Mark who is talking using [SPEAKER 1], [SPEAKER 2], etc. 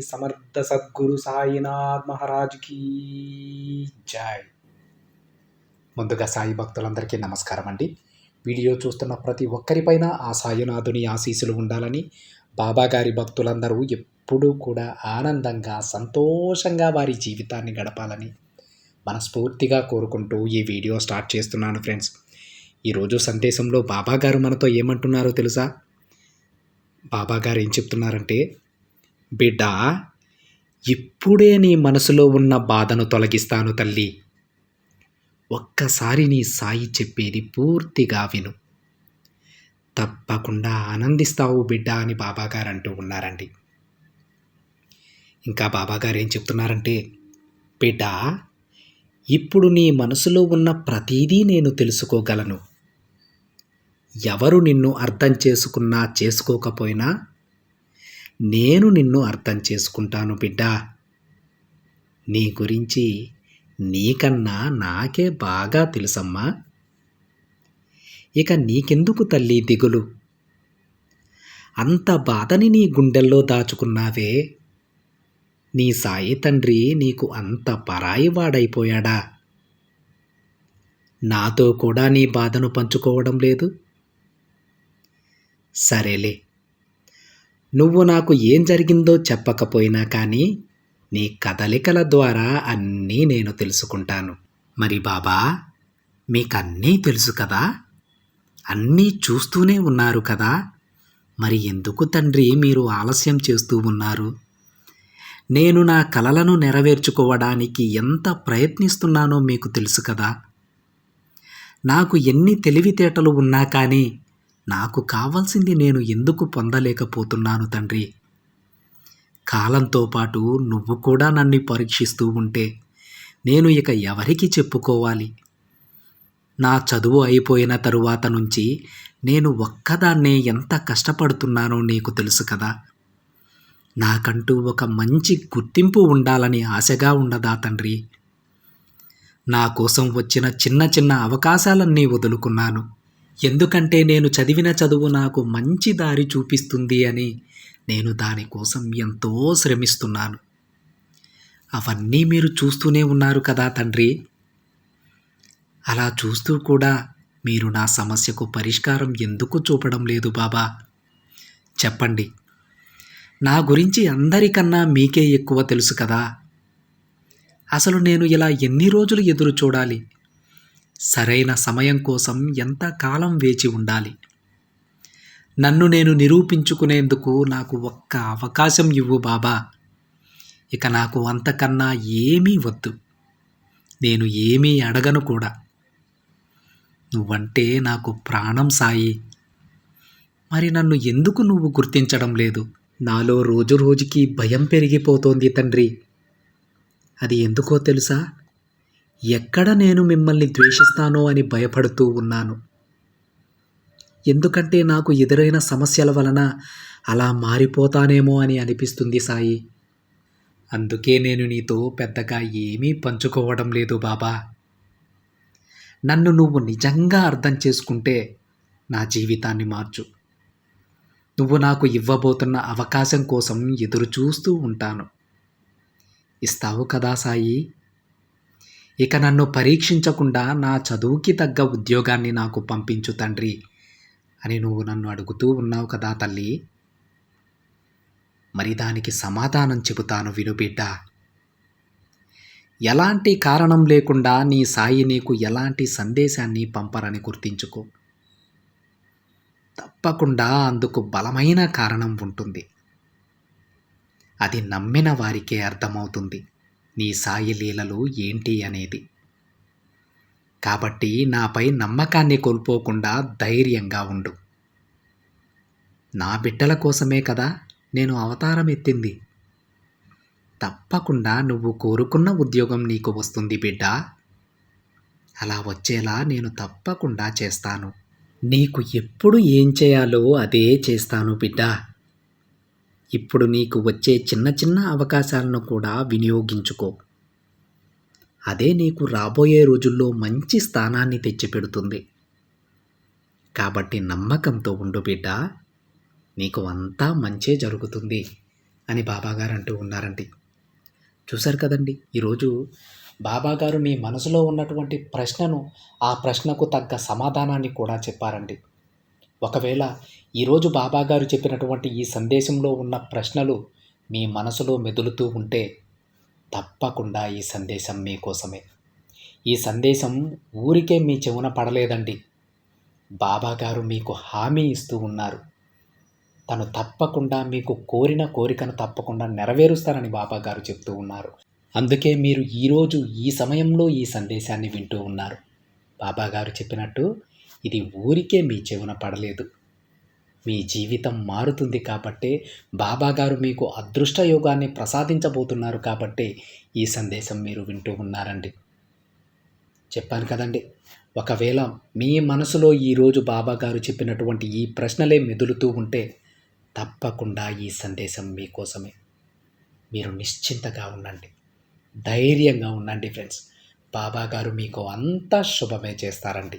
[SPEAKER 1] సమర్థ సద్గురు సాయినాథ్ మహారాజ్కి జై. ముందుగా సాయి భక్తులందరికీ నమస్కారం అండి. వీడియో చూస్తున్న ప్రతి ఒక్కరిపైన ఆ సాయినాథుని ఆశీస్సులు ఉండాలని బాబాగారి భక్తులందరూ ఎప్పుడూ కూడా ఆనందంగా సంతోషంగా వారి జీవితాన్ని గడపాలని మనస్ఫూర్తిగా కోరుకుంటూ ఈ వీడియో స్టార్ట్ చేస్తున్నాను ఫ్రెండ్స్. ఈరోజు సందేశంలో బాబాగారు మనతో ఏమంటున్నారో తెలుసా? బాబా గారు ఏం చెప్తున్నారంటే బిడ్డ ఇప్పుడే నీ మనసులో ఉన్న బాధను తొలగిస్తాను తల్లి. ఒక్కసారి నీ సాయి చెప్పేది పూర్తిగా విను. తప్పకుండా ఆనందిస్తావు బిడ్డ అని బాబాగారు అంటూ ఉన్నారండి. ఇంకా బాబాగారు ఏం చెప్తున్నారంటే బిడ్డ ఇప్పుడు నీ మనసులో ఉన్న ప్రతిదీ నేను తెలుసుకోగలను. ఎవరు నిన్ను అర్థం చేసుకున్నా చేసుకోకపోయినా నేను నిన్ను అర్థం చేసుకుంటాను బిడ్డ. నీ గురించి నీకన్నా నాకే బాగా తెలుసమ్మా. ఇక నీకెందుకు తల్లి దిగులు? అంత బాధని నీ గుండెల్లో దాచుకున్నావే. నీ సాయి తండ్రి నీకు అంత పరాయి వాడైపోయాడా నాతో కూడా నీ బాధను పంచుకోవడం లేదు. సరేలే నువ్వు నాకు ఏం జరిగిందో చెప్పకపోయినా కానీ నీ కదలికల ద్వారా అన్నీ నేను తెలుసుకుంటాను. మరి బాబా మీకన్నీ తెలుసు కదా? అన్నీ చూస్తూనే ఉన్నారు కదా? మరి ఎందుకు తండ్రి మీరు ఆలస్యం చేస్తూ ఉన్నారు? నేను నా కలలను నెరవేర్చుకోవడానికి ఎంత ప్రయత్నిస్తున్నానో మీకు తెలుసు కదా? నాకు ఎన్ని తెలివితేటలు ఉన్నా కానీ నాకు కావాల్సింది నేను ఎందుకు పొందలేకపోతున్నాను తండ్రి? కాలంతో పాటు నువ్వు కూడా నన్ను పరీక్షిస్తూ ఉంటే నేను ఇక ఎవరికి చెప్పుకోవాలి? నా చదువు అయిపోయిన తరువాత నుంచి నేను ఒక్కదాన్నే ఎంత కష్టపడుతున్నానో నీకు తెలుసు కదా. నాకంటూ ఒక మంచి గుర్తింపు ఉండాలని ఆశగా ఉండదా తండ్రి? నా కోసం వచ్చిన చిన్న చిన్న అవకాశాలన్నీ వదులుకున్నాను. ఎందుకంటే నేను చదివిన చదువు నాకు మంచి దారి చూపిస్తుంది అని నేను దానికోసం ఎంతో శ్రమిస్తున్నాను. అవన్నీ మీరు చూస్తూనే ఉన్నారు కదా తండ్రి. అలా చూస్తూ కూడా మీరు నా సమస్యకు పరిష్కారం ఎందుకు చూపడం లేదు బాబా? చెప్పండి. నా గురించి అందరికన్నా మీకే ఎక్కువ తెలుసు కదా. అసలు నేను ఇలా ఎన్ని రోజులు ఎదురు చూడాలి? సరైన సమయం కోసం ఎంత కాలం వేచి ఉండాలి? నన్ను నేను నిరూపించుకునేందుకు నాకు ఒక్క అవకాశం ఇవ్వు బాబా. ఇక నాకు అంతకన్నా ఏమీ వద్దు. నేను ఏమీ అడగను కూడా. నువ్వంటే నాకు ప్రాణం సాయి. మరి నన్ను ఎందుకు నువ్వు గుర్తించడం లేదు? నాలో రోజు రోజుకి భయం పెరిగిపోతోంది తండ్రి. అది ఎందుకో తెలుసా? ఎక్కడ నేను మిమ్మల్ని ద్వేషిస్తానో అని భయపడుతూ ఉన్నాను. ఎందుకంటే నాకు ఎదురైన సమస్యల వలన అలా మారిపోతానేమో అని అనిపిస్తుంది సాయి. అందుకే నేను నీతో పెద్దగా ఏమీ పంచుకోవడం లేదు బాబా. నన్ను నువ్వు నిజంగా అర్థం చేసుకుంటే నా జీవితాన్ని మార్చు. నువ్వు నాకు ఇవ్వబోతున్న అవకాశం కోసం ఎదురు చూస్తూ ఉంటాను. ఇస్తావు కదా సాయి? ఇక నన్ను పరీక్షించకుండా నా చదువుకి తగ్గ ఉద్యోగాన్ని నాకు పంపించు తండ్రి అని నువ్వు నన్ను అడుగుతూ ఉన్నావు కదా తల్లి. మరి దానికి సమాధానం చెబుతాను వినుబిడ్డ ఎలాంటి కారణం లేకుండా నీ సాయి నీకు ఎలాంటి సందేశాన్ని పంపరని గుర్తించుకో. తప్పకుండా అందుకు బలమైన కారణం ఉంటుంది. అది నమ్మిన వారికే అర్థమవుతుంది. నీ సాయి లీలలు ఏంటి అనేది. కాబట్టి నాపై నమ్మకాన్ని కోల్పోకుండా ధైర్యంగా ఉండు. నా బిడ్డల కోసమే కదా నేను అవతారం ఎత్తింది. తప్పకుండా నువ్వు కోరుకున్న ఉద్యోగం నీకు వస్తుంది బిడ్డ. అలా వచ్చేలా నేను తప్పకుండా చేస్తాను. నీకు ఎప్పుడు ఏం చేయాలో అదే చేస్తాను బిడ్డ. ఇప్పుడు నీకు వచ్చే చిన్న చిన్న అవకాశాలను కూడా వినియోగించుకో. అదే నీకు రాబోయే రోజుల్లో మంచి స్థానాన్ని తెచ్చిపెడుతుంది. కాబట్టి నమ్మకంతో ఉండు బిడ్డ. నీకు అంతా మంచే జరుగుతుంది అని బాబాగారు అంటూ ఉన్నారండి. చూశారు కదండి ఈరోజు బాబాగారు మీ మనసులో ఉన్నటువంటి ప్రశ్నను ఆ ప్రశ్నకు తగ్గ సమాధానాన్ని కూడా చెప్పారండి. ఒకవేళ ఈరోజు బాబాగారు చెప్పినటువంటి ఈ సందేశంలో ఉన్న ప్రశ్నలు మీ మనసులో మెదులుతూ ఉంటే తప్పకుండా ఈ సందేశం మీకోసమే ఈ సందేశం ఊరికే మీ చెవున పడలేదండి. బాబాగారు మీకు హామీ ఇస్తూ ఉన్నారు. తను తప్పకుండా మీకు కోరిన కోరికను తప్పకుండా నెరవేరుస్తారని బాబాగారు చెప్తూ ఉన్నారు. అందుకే మీరు ఈరోజు ఈ సమయంలో ఈ సందేశాన్ని వింటూ ఉన్నారు. బాబాగారు చెప్పినట్టు ఇది ఊరికే మీ చెవున పడలేదు. మీ జీవితం మారుతుంది కాబట్టే బాబాగారు మీకు అదృష్ట యోగాన్ని ప్రసాదించబోతున్నారు కాబట్టే ఈ సందేశం మీరు వింటూ ఉన్నారండి. చెప్పాను కదండి ఒకవేళ మీ మనసులో ఈరోజు బాబాగారు చెప్పినటువంటి ఈ ప్రశ్నలే మెదులుతూ ఉంటే తప్పకుండా ఈ సందేశం మీకోసమే మీరు నిశ్చింతగా ఉండండి ధైర్యంగా ఉండండి ఫ్రెండ్స్. బాబాగారు మీకు అంతా శుభమే చేస్తారండి.